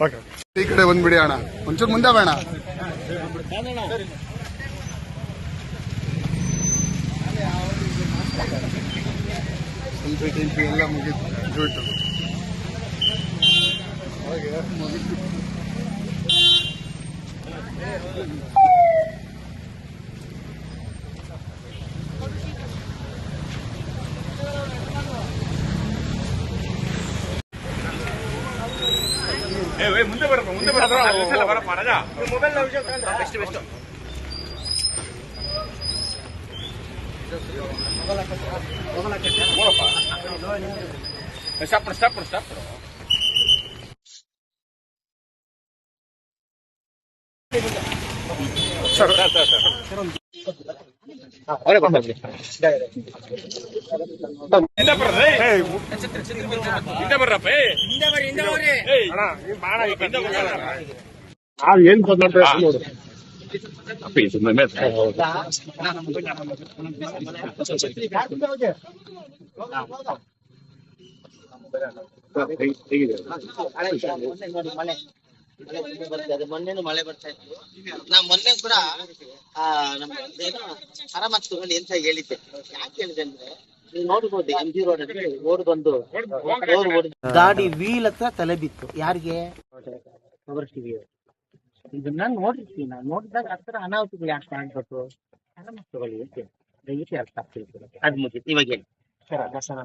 Okay ಈ ಕಡೆ ಬಂದ್ಬಿಡಿ ಅಣ್ಣ ಒಂಚೂರು ಮುಂದೆ ಬೇಡ ಸೆಲ್ಫಿ ಗಿಲ್ಫಿ ಎಲ್ಲ ಮುಗೀತು ಮುಗೀತು ಹಾಗೆ ಮುಗೀತು ಮುಂದೆ ಬರಪ್ಪ ಮುಂದೆ ಬರಪ್ಪ ಬರಪ್ಪ ರಾಜ stop stop stop sir sir sir ಹಿಂದೆ ಬರ್ರಿ ಹಿಂದೆ ಬರ್ರಪ್ಪ ಹಿಂದೆ ಬರ್ರಿ ಹಿಂದೆ ಬರ್ರಿ ಅಣ್ಣ ಬರ್ರಪ್ಪ ನಾವ್ ಏನ್ ನೋಡು ಮೊನ್ನೆನು ಮಳೆ ಬರ್ತಾ ಇತ್ತು ನಾ ಮೊನ್ನೆ ಕೂಡ ಆ ನಮ್ಮ ಏನೋ ಮರಮತ್ತು ಅಂತ ಎಂತ ಹೇಳಿದ್ದೆ. ಯಾಕೆ ಹೇಳಿದೆ ಅಂದ್ರೆ ನೀವು ನೋಡ್ಬೋದು ಎಂ ಜಿ ರೋಡ್ ಅಲ್ಲಿ ಓಡ್ ಬಂದು ಗಾಡಿ ವೀಲ್ ಹತ್ರ ತಲೆ ಬಿತ್ತು. ಯಾರಿಗೆ? ಇದನ್ನ ನೋಡಿರ್ತೀನಿ. ನಾನು ನೋಡಿದಾಗ ಹತ್ರ ಅನಾಹುತಗಳು ಯಾಕೆ ತಗೊಳ್ಳಿ ಅಂತ ಹೇಳಿ. ದಯವಿಟ್ಟು ಅರ್ಥ ಆಗ್ತಿರ್ತಾರೆ ಅದ್ ಮುಗಿತು. ಇವಾಗ ಹೇಳಿ. ಸರ್ ದಸರಾ